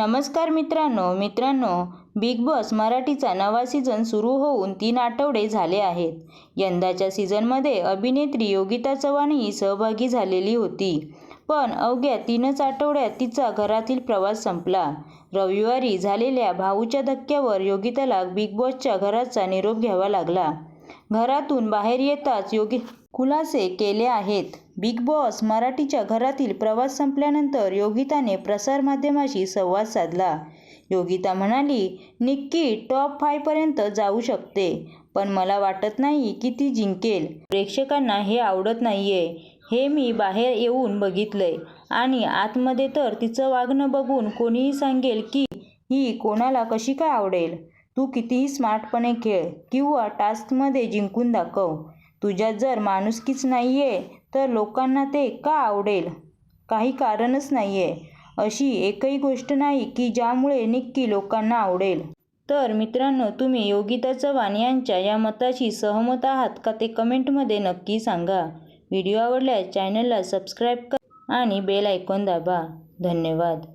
नमस्कार मित्रांनो मित्रांनो बिग बॉस मराठीचा नवा सीझन सुरू होऊन तीन आठवडे झाले आहेत. यंदाच्या सीझनमध्ये अभिनेत्री योगिता चव्हाणही सहभागी झालेली होती. पण अवघ्या तीनच आठवड्यात तिचा घरातील प्रवास संपला. रविवारी झालेल्या भाऊच्या धक्क्यावर योगिताला बिग बॉसच्या घराचा निरोप घ्यावा लागला. घरातून बाहेर येताच योगी खुलासे केले आहेत. बिग बॉस मराठीच्या घरातील प्रवास संपल्यानंतर योगिताने प्रसारमाध्यमाशी संवाद साधला. योगिता म्हणाली निक्की टॉप फायपर्यंत जाऊ शकते पण मला वाटत नाही की ती जिंकेल. प्रेक्षकांना हे आवडत नाहीये. हे मी बाहेर येऊन बघितलंय आणि आतमध्ये तर तिचं वागणं बघून कोणीही सांगेल की ही कोणाला कशी काय आवडेल. तू कितीही स्मार्टपणे खेळ किंवा टास्कमध्ये जिंकून दाखव. तुझ्यात जर माणुसकीच नाही आहे तर लोकांना ते का आवडेल? काही कारणच नाही आहे अशी एकही गोष्ट नाही की ज्यामुळे निक्की लोकांना आवडेल. तर मित्रांनो तुम्ही योगिता चव्हाण यांच्या या मताशी सहमत आहात का ते कमेंटमध्ये नक्की सांगा. व्हिडिओ आवडल्यास चॅनलला सबस्क्राईब करा आणि बेल ऐकून दाबा. धन्यवाद.